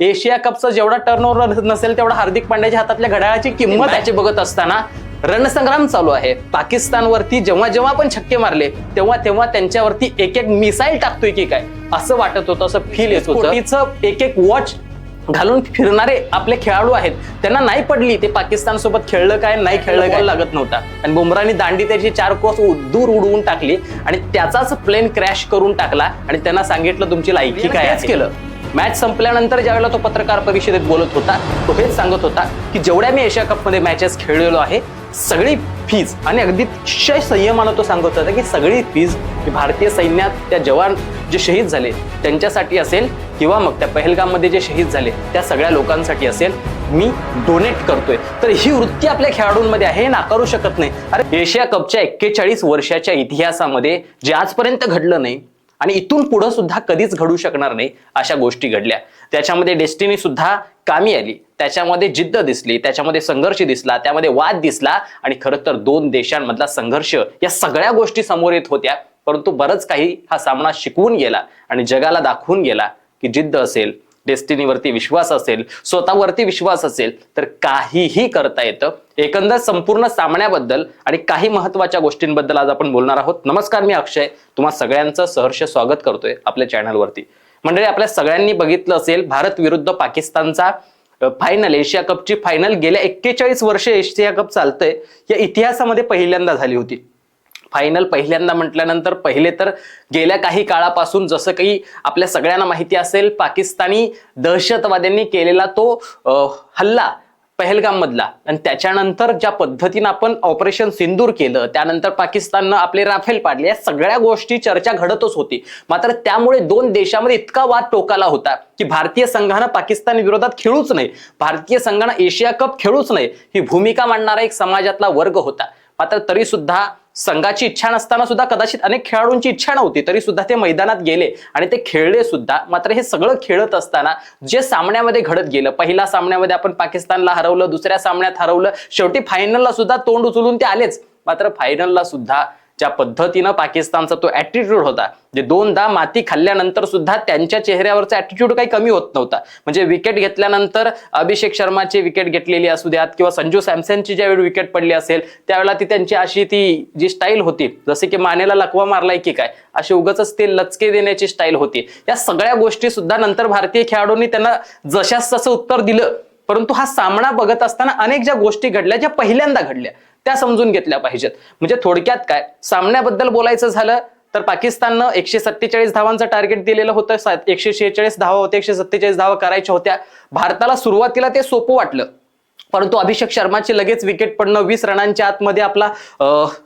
Asia कपचा जेवढा turn नसेल तेवढा हार्दिक पांड्याच्या हातातल्या घड्याळाची किंमत त्याची बघत असताना रणसंग्राम चालू आहे. पाकिस्तानवरती जेव्हा जेव्हा आपण छक्के मारले तेव्हा तेव्हा त्यांच्यावरती एक एक मिसाईल टाकतोय की काय? असं वाटत होतं असं फील येत होतं. कोटीचं एक एक वॉच घालून फिरणारे आपले खेळाडू आहेत. त्यांना नाही पडली ते पाकिस्तान सोबत खेळलं काय नाही खेळलं काय? लागत नव्हता. आणि बुमरानी दांडी त्याची चार कोस दूर उडवून टाकली आणि त्याचाच प्लेन क्रॅश करून टाकला. आणि त्यांना सांगितलं तुमची लायकी काय. केलं मॅच संपल्यानंतर ज्यावेळेला तो पत्रकार परिषदेत बोलत होता तो हेच सांगत होता की जेवढ्या मी एशिया कपमध्ये मॅचेस खेळलेलो आहे सगळी फीज आणि अगदी अतिशय संयमानं तो सांगत होता की सगळी फीज ही भारतीय सैन्यात त्या जवान जे शहीद झाले त्यांच्यासाठी असेल किंवा मग त्या पहलगाममध्ये जे शहीद झाले त्या सगळ्या लोकांसाठी असेल मी डोनेट करतोय. तर ही वृत्ती आपल्या खेळाडूंमध्ये आहे हे नाकारू शकत नाही. अरे एशिया कपच्या एक्केचाळीस वर्षाच्या इतिहासामध्ये जे आजपर्यंत घडलं नाही आणि इथून पुढं सुद्धा कधीच घडू शकणार नाही अशा गोष्टी घडल्या. त्याच्यामध्ये डेस्टिनी सुद्धा कामी आली. त्याच्यामध्ये जिद्द दिसली त्याच्यामध्ये संघर्ष दिसला त्यामध्ये वाद दिसला आणि खरं तर दोन देशांमधला संघर्ष या सगळ्या गोष्टी समोर येत होत्या. परंतु बरंच काही हा सामना शिकवून गेला आणि जगाला दाखवून गेला की जिद्द असेल डेस्टिनीवरती विश्वास असेल स्वतःवरती विश्वास असेल तर काहीही करता येतं. एकंदर संपूर्ण सामन्याबद्दल आणि काही महत्त्वाच्या गोष्टींबद्दल आज आपण बोलणार आहोत. नमस्कार मी अक्षय. तुम्हा सगळ्यांचं सहर्ष स्वागत करतोय आपल्या चॅनलवरती. म्हणजे आपल्या सगळ्यांनी बघितलं असेल भारत विरुद्ध पाकिस्तानचा फायनल एशिया कपची फायनल गेल्या एक्केचाळीस वर्ष एशिया कप चालतंय. या इतिहासामध्ये पहिल्यांदा झाली होती. फायनल पहिल्यांदा म्हटल्यानंतर पहिले तर गेल्या काही काळापासून जसं काही आपल्या सगळ्यांना माहिती असेल पाकिस्तानी दहशतवाद्यांनी केलेला तो हल्ला पहलगाम मधला आणि त्याच्यानंतर ज्या पद्धतीनं आपण ऑपरेशन सिंदूर केलं त्यानंतर पाकिस्ताननं आपले राफेल पाडले या सगळ्या गोष्टी चर्चा घडतच होती. मात्र त्यामुळे दोन देशामध्ये इतका वाद टोकाला होता की भारतीय संघानं पाकिस्तान विरोधात खेळूच नाही. भारतीय संघानं एशिया कप खेळूच नाही. ही भूमिका मांडणारा एक समाजातला वर्ग होता. मात्र तरी सुद्धा संघाची इच्छा नसताना सुद्धा कदाचित अनेक खेळाडूंची इच्छा नव्हती तरी सुद्धा ते मैदानात गेले आणि ते खेळले सुद्धा. मात्र हे सगळं खेळत असताना जे सामन्यामध्ये घडत गेलं पहिल्या सामन्यामध्ये आपण पाकिस्तानला हरवलं दुसऱ्या सामन्यात हरवलं शेवटी फायनलला सुद्धा तोंड उचलून ते आलेच. मात्र फायनलला सुद्धा ज्या पद्धतीनं पाकिस्तानचा तो ॲटिट्यूड होता जे दोनदा माती खाल्ल्यानंतर सुद्धा त्यांच्या चेहऱ्यावरचा ॲटिट्यूड काही कमी होत नव्हता. म्हणजे विकेट घेतल्यानंतर अभिषेक शर्माची विकेट घेतलेली असू द्यात किंवा संजू सॅमसनची ज्यावेळी विकेट पडली असेल त्यावेळेला ती त्यांची अशी ती जी स्टाईल होती जसे की मानेला लकवा मारलाय की काय अशी उगाच ते लचके देण्याची स्टाईल होती. या सगळ्या गोष्टी सुद्धा नंतर भारतीय खेळाडूंनी त्यांना जशास तसं उत्तर दिलं परंतु हा सामना बघत असताना अनेक ज्या गोष्टी घडल्या ज्या पहिल्यांदा घडल्या त्या समजून घेतल्या पाहिजेत. म्हणजे थोडक्यात काय? सामन्याबद्दल बोलायचं झालं तर पाकिस्ताननं एकशे सत्तेचाळीस धावांचं टार्गेट दिलेलं होतं. सात- एकशे शेहेचाळीस धावा होते एकशे सत्तेचाळीस धावा करायच्या होत्या. भारताला सुरुवातीला ते सोपं वाटलं. परंतु अभिषेक शर्माची लगेच विकेट पडणं वीस रनांच्या आतमध्ये आपला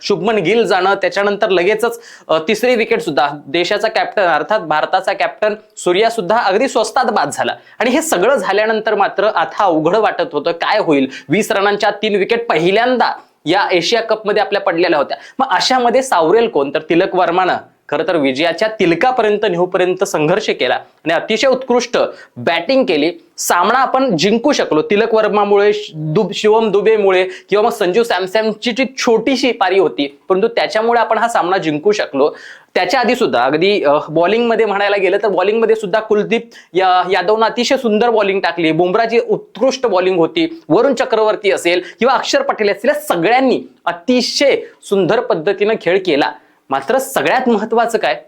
शुभमन गिल जाणं त्याच्यानंतर लगेचच तिसरी विकेट सुद्धा देशाचा कॅप्टन अर्थात भारताचा कॅप्टन सूर्या सुद्धा अगदी स्वस्तात बाद झाला. आणि हे सगळं झाल्यानंतर मात्र आता अवघड वाटत होतं. काय होईल? वीस रनांच्या तीन विकेट पहिल्यांदा या एशिया कपमध्ये आपल्या पडलेल्या होत्या. मग अशामध्ये सावरेल कोण? तर तिलक वर्मानं. खरं तर विजयाच्या तिलकापर्यंत नेहूपर्यंत संघर्ष केला आणि अतिशय उत्कृष्ट बॅटिंग केली. सामना आपण जिंकू शकलो तिलक वर्मामुळे दुब शिवम दुबेमुळे किंवा मग संजीव सॅमसॅमची जी छोटीशी पारी होती परंतु त्याच्यामुळे आपण हा सामना जिंकू शकलो. त्याच्या आधी सुद्धा अगदी बॉलिंगमध्ये म्हणायला गेलं तर बॉलिंगमध्ये सुद्धा कुलदीप या यादवनं अतिशय सुंदर बॉलिंग टाकली. बुमराची उत्कृष्ट बॉलिंग होती. वरुण चक्रवर्ती असेल किंवा अक्षर पटेल असतील सगळ्यांनी अतिशय सुंदर पद्धतीनं खेळ केला. मात्र सगळ्यात महत्वाचं काय?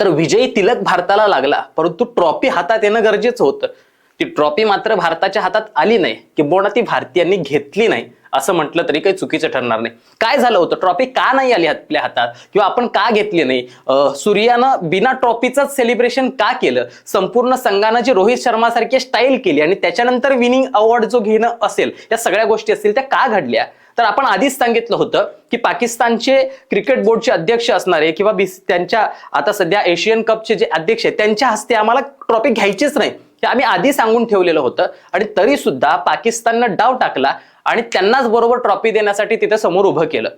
तर विजयी तिलक भारताला लागला परंतु ट्रॉफी हातात येणं गरजेचं होतं. ती ट्रॉफी मात्र भारताच्या हातात आली नाही किंबहुना ती भारतीयांनी घेतली नाही असं म्हटलं तरी काही चुकीचं ठरणार नाही. काय झालं होतं? ट्रॉफी का नाही आली आपल्या हातात? किंवा आपण का घेतली नाही? सूर्यानं बिना ट्रॉफीचंच सेलिब्रेशन का केलं? संपूर्ण संघानं जी रोहित शर्मासारखी स्टाईल केली आणि त्याच्यानंतर विनिंग अवॉर्ड जो घेणं असेल या सगळ्या गोष्टी असतील त्या का घडल्या? तर आपण आधीच सांगितलं होतं की पाकिस्तानचे क्रिकेट बोर्डचे अध्यक्ष असणारे किंवा त्यांच्या आता सध्या एशियन कपचे जे अध्यक्ष आहेत त्यांच्या हस्ते आम्हाला ट्रॉफी घ्यायचीच नाही. हे आम्ही आधी सांगून ठेवलेलं होतं. आणि तरी सुद्धा पाकिस्ताननं डाव टाकला आणि त्यांनाच बरोबर ट्रॉफी देण्यासाठी तिथे समोर उभं केलं.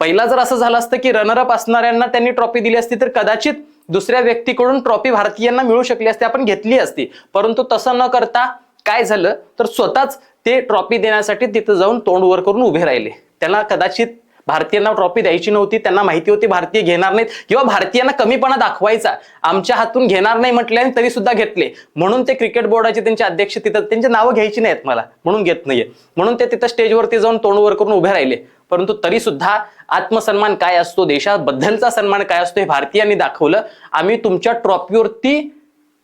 पहिला जर असं झालं असतं की रनरअप असणाऱ्यांना त्यांनी ट्रॉफी दिली असती तर कदाचित दुसऱ्या व्यक्तीकडून ट्रॉफी भारतीयांना मिळू शकली असती आपण घेतली असती. परंतु तसं न करता काय झालं? तर स्वतःच ते ट्रॉफी देण्यासाठी तिथं जाऊन तोंड वर करून उभे राहिले. त्यांना कदाचित भारतीयांना ट्रॉफी द्यायची नव्हती त्यांना माहिती होती भारतीय घेणार नाहीत किंवा भारतीयांना कमीपणा दाखवायचा आमच्या हातून घेणार नाही म्हटले आणि तरी सुद्धा घेतले. म्हणून ते क्रिकेट बोर्डाचे त्यांचे अध्यक्ष तिथं त्यांची नावं घ्यायची नाहीत मला म्हणून घेत नाहीये. म्हणून ते तिथं स्टेजवरती जाऊन तोंड वर करून उभे राहिले. परंतु तरी सुद्धा आत्मसन्मान काय असतो देशाबद्दलचा सन्मान काय असतो हे भारतीयांनी दाखवलं. आम्ही तुमच्या ट्रॉफीवरती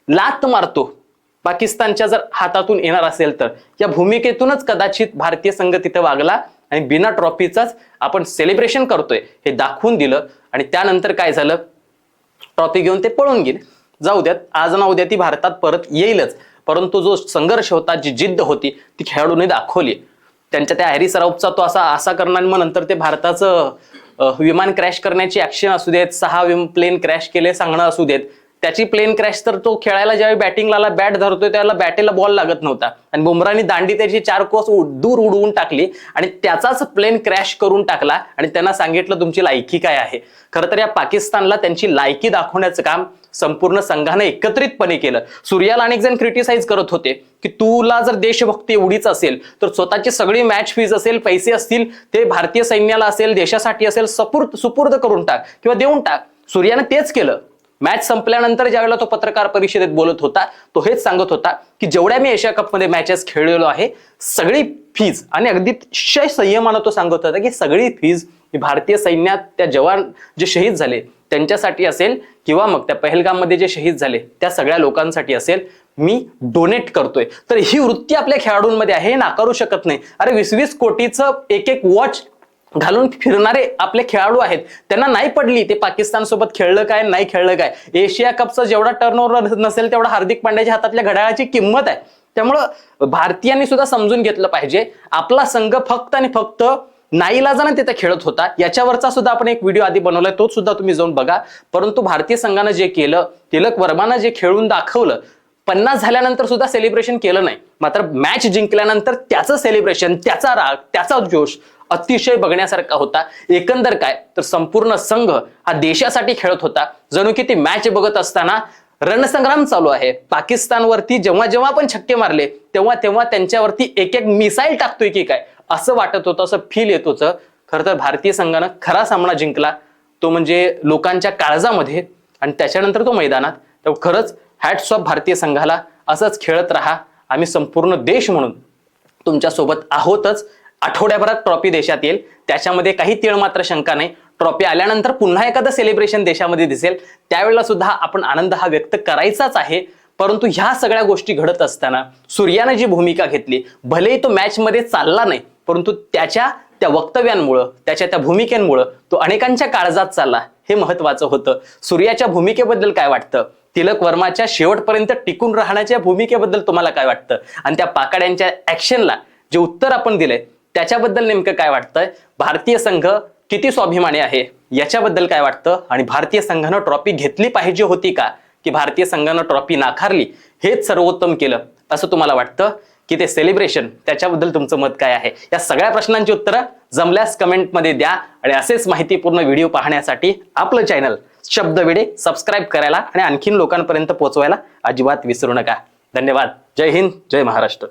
लात मारतो. पाकिस्तानच्या जर हातातून येणार असेल तर या भूमिकेतूनच कदाचित भारतीय संघ तिथे वागला आणि बिना ट्रॉफीचाच आपण सेलिब्रेशन करतोय हे दाखवून दिलं. आणि त्यानंतर काय झालं? ट्रॉफी घेऊन ते पळून गेले. जाऊ द्यात आज ना उद्या ती भारतात परत येईलच. परंतु जो संघर्ष होता जी जिद्द होती ती खेळाडूंनी दाखवली. त्यांच्या त्या हॅरी सराफचा तो असा असा करणार मग नंतर ते भारताचं विमान क्रॅश करण्याची ऍक्शन असू देत सहा प्लेन क्रॅश केले सांगणं असू देत. त्याची प्लेन क्रॅश तर तो खेळायला ज्यावेळी बॅटिंगला बॅट धरतोय त्याला बॅटेला बॉल लागत नव्हता. आणि बुमरानी दांडी त्याची चार कोस दूर उडवून टाकली आणि त्याचाच प्लेन क्रॅश करून टाकला आणि त्यांना सांगितलं तुमची लायकी काय आहे? खरं तर या पाकिस्तानला त्यांची लायकी दाखवण्याचं काम संपूर्ण संघाने एकत्रितपणे केलं. सूर्याला अनेक जण क्रिटिसाइज करत होते की तुला जर देशभक्ती एवढीच असेल तर स्वतःची सगळी मॅच फीज असेल पैसे असतील ते भारतीय सैन्याला असेल देशासाठी असेल सपूर्द सुपूर्द करून टाक किंवा देऊन टाक. सूर्याने तेच केलं. मॅच संपल्यानंतर ज्यावेळेला तो पत्रकार परिषदेत बोलत होता तो हेच सांगत होता की जेवढ्या मी एशिया कपमध्ये मॅचेस खेळलेलो आहे सगळी फीज आणि अगदी संयमानं तो सांगत होता की सगळी फीज भारतीय सैन्यात त्या जवान जे शहीद झाले त्यांच्यासाठी असेल किंवा मग त्या पहलगाममध्ये जे शहीद झाले त्या सगळ्या लोकांसाठी असेल मी डोनेट करतोय. तर ही वृत्ती आपल्या खेळाडूंमध्ये आहे हे नाकारू शकत नाही. अरे वीस वीस कोटीचं एक एक वॉच घालून फिरणारे आपले खेळाडू आहेत. त्यांना नाही पडली ते पाकिस्तान सोबत खेळलं काय नाही खेळलं काय? एशिया कपचा जेवढा टर्न नसेल तेवढा हार्दिक पांड्याच्या हातातल्या घड्याळाची किंमत आहे. त्यामुळं भारतीयांनी सुद्धा समजून घेतलं पाहिजे. आपला संघ फक्त आणि फक्त नाईलाजानं तिथे खेळत होता. याच्यावरचा सुद्धा आपण एक व्हिडिओ आधी बनवलाय तो सुद्धा तुम्ही जाऊन बघा. परंतु भारतीय संघानं जे केलं तिलक वर्मानं जे खेळून दाखवलं पन्नास झाल्यानंतर सुद्धा सेलिब्रेशन केलं नाही. मात्र मॅच जिंकल्यानंतर त्याचं सेलिब्रेशन त्याचा राग त्याचा जोश अतिशय बघण्यासारखा होता. एकंदर काय? तर संपूर्ण संघ हा देशासाठी खेळत होता. जणू की ती मॅच बघत असताना रणसंग्राम चालू आहे. पाकिस्तानवरती जेव्हा जेव्हा आपण छक्के मारले तेव्हा तेव्हा त्यांच्यावरती एक एक मिसाईल टाकतोय की काय? असं वाटत होतं असं फील येत होतं. खरं तर भारतीय संघानं खरा सामना जिंकला. तो म्हणजे लोकांच्या काळजामध्ये आणि त्याच्यानंतर तो मैदानात. तर खरंच हॅट्स ऑफ भारतीय संघाला. असंच खेळत राहा. आम्ही संपूर्ण देश म्हणून तुमच्यासोबत आहोतच. आठवड्याभरात ट्रॉफी देशात येईल. त्याच्यामध्ये काही तीळ मात्र शंका नाही. ट्रॉफी आल्यानंतर पुन्हा एखादं सेलिब्रेशन देशामध्ये दिसेल. त्यावेळेला सुद्धा आपण आनंद हा व्यक्त करायचाच आहे. परंतु ह्या सगळ्या गोष्टी घडत असताना सूर्यानं जी भूमिका घेतली भलेही तो मॅचमध्ये चालला नाही परंतु त्याच्या त्या वक्तव्यांमुळं त्याच्या त्या भूमिकेमुळं तो अनेकांच्या काळजात चालला. हे महत्वाचं होतं. सूर्याच्या भूमिकेबद्दल काय वाटतं? तिलक वर्माच्या शेवटपर्यंत टिकून राहण्याच्या भूमिकेबद्दल तुम्हाला काय वाटतं? आणि त्या पाकड्यांच्या ऍक्शनला जे उत्तर आपण दिलंय त्याच्याबद्दल नेमकं काय वाटतंय? भारतीय संघ किती स्वाभिमानी आहे? याच्याबद्दल काय वाटतं? आणि भारतीय संघानं ट्रॉफी घेतली पाहिजे होती का? की भारतीय संघानं ट्रॉफी नाकारली? हेच सर्वोत्तम केलं असं तुम्हाला वाटतं? की ते सेलिब्रेशन त्याच्याबद्दल तुमचं मत काय आहे? या सगळ्या प्रश्नांची उत्तरं जमल्यास कमेंटमध्ये द्या. आणि असेच माहितीपूर्ण व्हिडिओ पाहण्यासाठी आपलं चॅनल शब्द वेडे सबस्क्राईब करायला आणि आणखीन लोकांपर्यंत पोहोचवायला अजिबात विसरू नका. धन्यवाद. जय हिंद जय महाराष्ट्र.